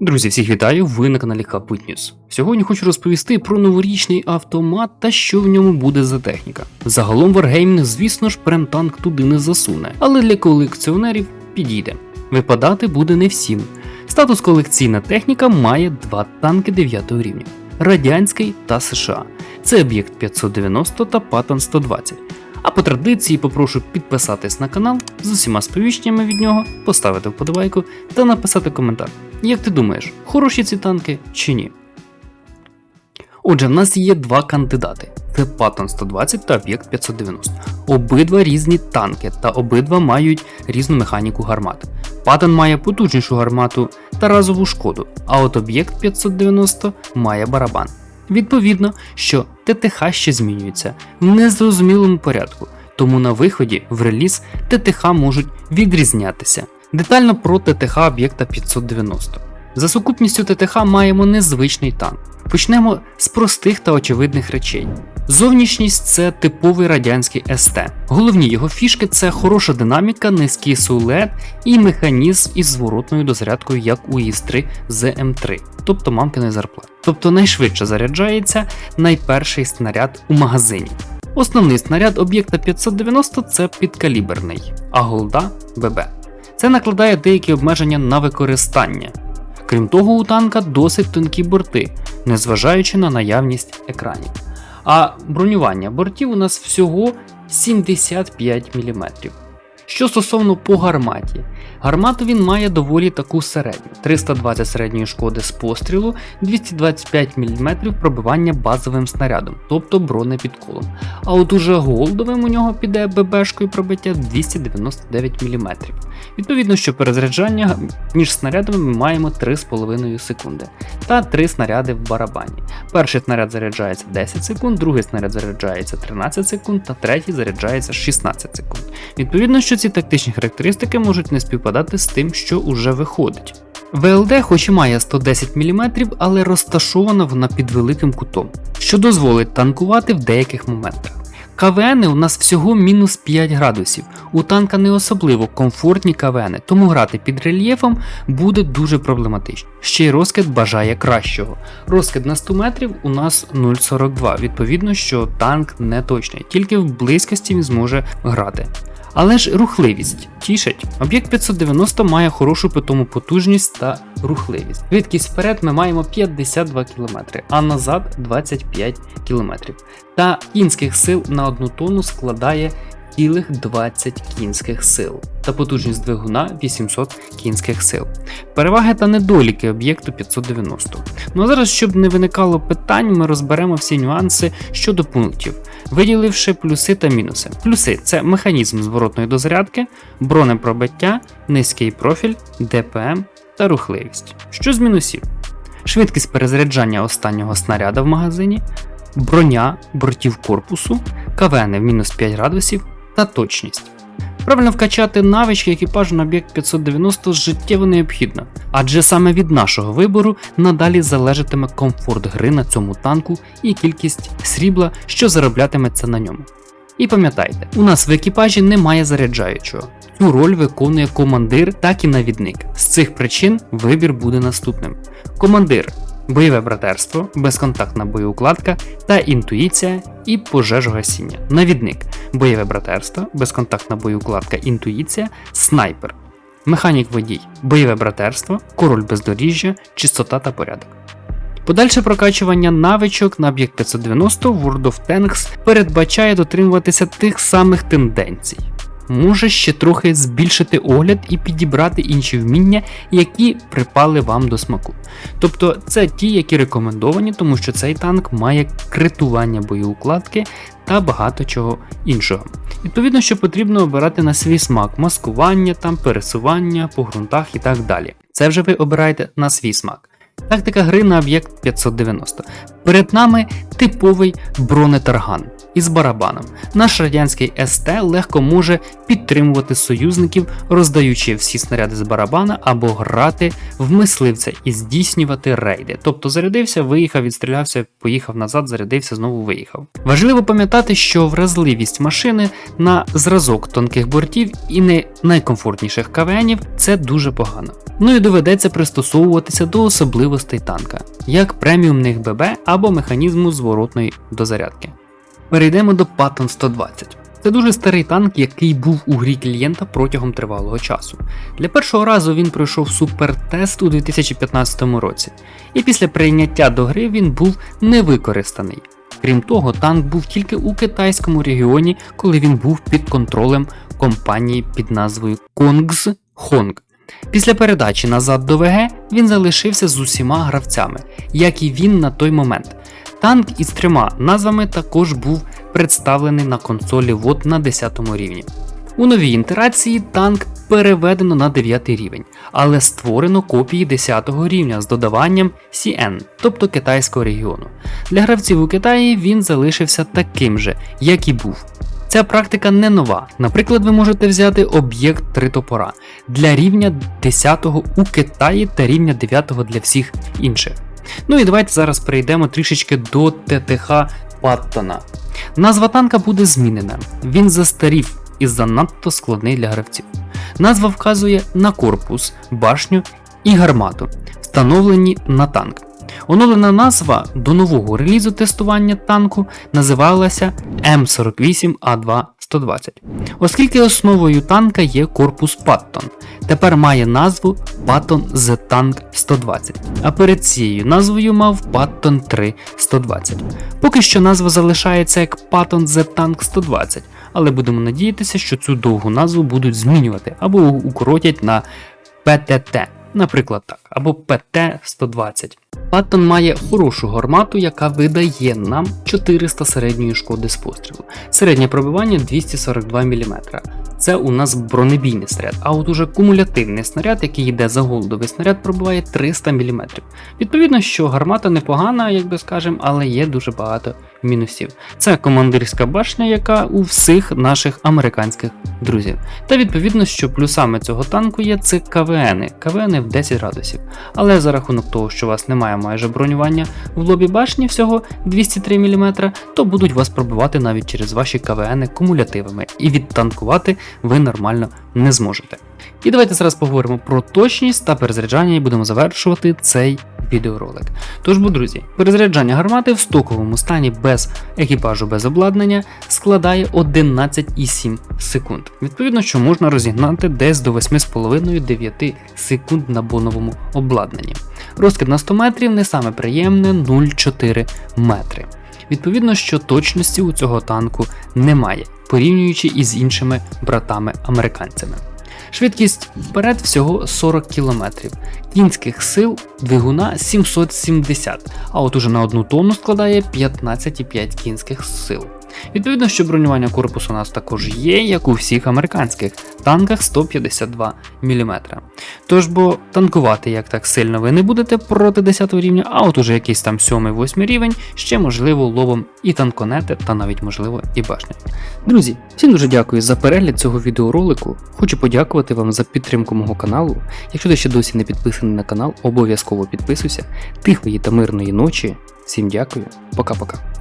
Друзі, всіх вітаю! Ви на каналі Hubwit Сьогодні хочу розповісти про новорічний автомат та що в ньому буде за техніка. Загалом Wargaming, звісно ж, прем-танк туди не засуне, але для колекціонерів підійде. Випадати буде не всім. Статус колекційна техніка має два танки 9 рівня: радянський та США. Це об'єкт 590 та Паттон 120. А по традиції попрошу підписатись на канал з усіма сповіщеннями від нього, поставити вподобайку та написати коментар. Як ти думаєш, хороші ці танки чи ні? Отже, в нас є два кандидати: це Паттон 120 та Об'єкт 590. Обидва різні танки та обидва мають різну механіку гармат. Паттон має потужнішу гармату та разову шкоду, а от об'єкт 590 має барабан. Відповідно, що ТТХ ще змінюється в незрозумілому порядку, тому на виході в реліз ТТХ можуть відрізнятися. Детально про ТТХ об'єкта 590. За сукупністю ТТХ маємо незвичний танк. Почнемо з простих та очевидних речей. Зовнішність це типовий радянський СТ. Головні його фішки це хороша динаміка, низький сулет і механізм із зворотною дозарядкою, як у ІС-3 ЗМ3, тобто мамкиної зарплати. Тобто найшвидше заряджається найперший снаряд у магазині. Основний снаряд об'єкта 590 це підкаліберний, а голда ББ. Це накладає деякі обмеження на використання. Крім того, у танка досить тонкі борти, незважаючи на наявність екранів. А бронювання бортів у нас всього 75 мм. Що стосовно по гарматі, гармату він має доволі таку середню: 320 середньої шкоди з пострілу, 225 мм пробивання базовим снарядом, тобто бронепідколом. А от уже голдовим у нього піде ББшкою пробиття 299 мм. Відповідно, що перезаряджання між снарядами ми маємо 3,5 секунди та 3 снаряди в барабані. Перший снаряд заряджається 10 секунд, другий снаряд заряджається 13 секунд, та третій заряджається 16 секунд. Відповідно, що ці тактичні характеристики можуть не співпадати з тим, що уже виходить. ВЛД, хоч і має 110 мм, але розташована вона під великим кутом, що дозволить танкувати в деяких моментах. КВН у нас всього мінус 5 градусів. У танка не особливо комфортні КВН, тому грати під рельєфом буде дуже проблематично. Ще й розкид бажає кращого. Розкид на 100 метрів у нас 0,42. Відповідно, що танк не точний, тільки в близькості він зможе грати. Але ж рухливість тішить. Об'єкт 590 має хорошу питому потужність та рухливість. Відкість вперед ми маємо 52 км, а назад 25 км. Та кінських сил на одну тонну складає цілих 20 кінських сил та потужність двигуна 800 кінських сил. Переваги та недоліки об'єкту 590. Ну а зараз, щоб не виникало питань, ми розберемо всі нюанси щодо пунктів, виділивши плюси та мінуси. Плюси це механізм зворотної дозарядки, бронепробиття, низький профіль, ДПМ та рухливість. Що з мінусів? Швидкість перезаряджання останнього снаряда в магазині, броня бортів корпусу, КВН в мінус 5 градусів та точність. Правильно вкачати навички екіпажу на об'єкт 590 життєво необхідно, адже саме від нашого вибору надалі залежатиме комфорт гри на цьому танку і кількість срібла, що зароблятиметься на ньому. І пам'ятайте, у нас в екіпажі немає заряджаючого. Цю роль виконує командир, так і навідник. З цих причин вибір буде наступним: командир бойове братерство, безконтактна боєукладка та інтуїція і пожежогасіння. Навідник бойове братерство, безконтактна боєукладка, інтуїція, снайпер, механік водій, бойове братерство, король бездоріжжя, чистота та порядок. Подальше прокачування навичок на об'єкт 590 World of Tanks передбачає дотримуватися тих самих тенденцій. Може ще трохи збільшити огляд і підібрати інші вміння, які припали вам до смаку. Тобто це ті, які рекомендовані, тому що цей танк має критування боєукладки та багато чого іншого. Відповідно, що потрібно обирати на свій смак маскування, там, пересування по ґрунтах і так далі. Це вже ви обираєте на свій смак. Тактика гри на об'єкт 590. Перед нами типовий бронетарган із барабаном. Наш радянський СТ легко може підтримувати союзників, роздаючи всі снаряди з барабана або грати в мисливця і здійснювати рейди. Тобто зарядився, виїхав, відстрілявся, поїхав назад, зарядився, знову виїхав. Важливо пам'ятати, що вразливість машини на зразок тонких бортів і не найкомфортніших КВНів це дуже погано. Ну і доведеться пристосовуватися до особливостей танка, як преміумних ББ або механізму зворотної дозарядки. Перейдемо до Patton 120. Це дуже старий танк, який був у грі клієнта протягом тривалого часу. Для першого разу він пройшов супертест у 2015 році, і після прийняття до гри він був не використаний. Крім того, танк був тільки у китайському регіоні, коли він був під контролем компанії під назвою Kongs Hong. Після передачі назад до ВГ він залишився з усіма гравцями, як і він на той момент. Танк із трьома назвами також був представлений на консолі WOD на 10 рівні. У новій інтерації танк переведено на 9 рівень, але створено копії 10 рівня з додаванням CN, тобто китайського регіону. Для гравців у Китаї він залишився таким же, як і був. Ця практика не нова. Наприклад, ви можете взяти об'єкт три топора для рівня 10 у Китаї та рівня 9 для всіх інших. Ну і давайте зараз перейдемо трішечки до ТТХ Паттона. Назва танка буде змінена. Він застарів і занадто складний для гравців. Назва вказує на корпус, башню і гармату, встановлені на танк. Оновлена назва до нового релізу тестування танку називалася М48А2 120. Оскільки основою танка є корпус Паттон, тепер має назву Patton The Tank 120, а перед цією назвою мав Patton 3 120. Поки що назва залишається як Patton The Tank 120, але будемо надіятися, що цю довгу назву будуть змінювати або укоротять на PTT, наприклад так, або PT-120. Паттон має хорошу гармату, яка видає нам 400 середньої шкоди з пострілу. Середнє пробивання 242 мм. Це у нас бронебійний снаряд, а от уже кумулятивний снаряд, який йде за голдовий снаряд, пробиває 300 мм. Відповідно, що гармата непогана, як би скажемо, але є дуже багато мінусів. Це командирська башня, яка у всіх наших американських друзів. Та відповідно, що плюсами цього танку є це КВН, КВН в 10 градусів. Але за рахунок того, що у вас немає майже бронювання в лобі башні всього 203 мм, то будуть вас пробивати навіть через ваші КВН кумулятивами, і відтанкувати ви нормально не зможете. І давайте зараз поговоримо про точність та перезаряджання і будемо завершувати цей відеоролик. Тож, бо, друзі, перезаряджання гармати в стоковому стані без екіпажу без обладнання складає 11,7 секунд. Відповідно, що можна розігнати десь до 8,5-9 секунд на боновому обладнанні. Розкид на 100 метрів не саме приємне 0,4 метри. Відповідно, що точності у цього танку немає, порівнюючи із іншими братами-американцями. Швидкість вперед всього 40 км, кінських сил двигуна 770, а от уже на одну тонну складає 15,5 кінських сил. Відповідно, що бронювання корпусу у нас також є, як у всіх американських танках 152 мм. Тож бо танкувати як так сильно ви не будете проти 10 рівня, а от уже якийсь там 7-8 рівень, ще можливо лобом і танконети, та навіть можливо і башня. Друзі, всім дуже дякую за перегляд цього відеоролику. Хочу подякувати вам за підтримку мого каналу. Якщо ти ще досі не підписаний на канал, обов'язково підписуйся. Тихої та мирної ночі. Всім дякую, пока-пока.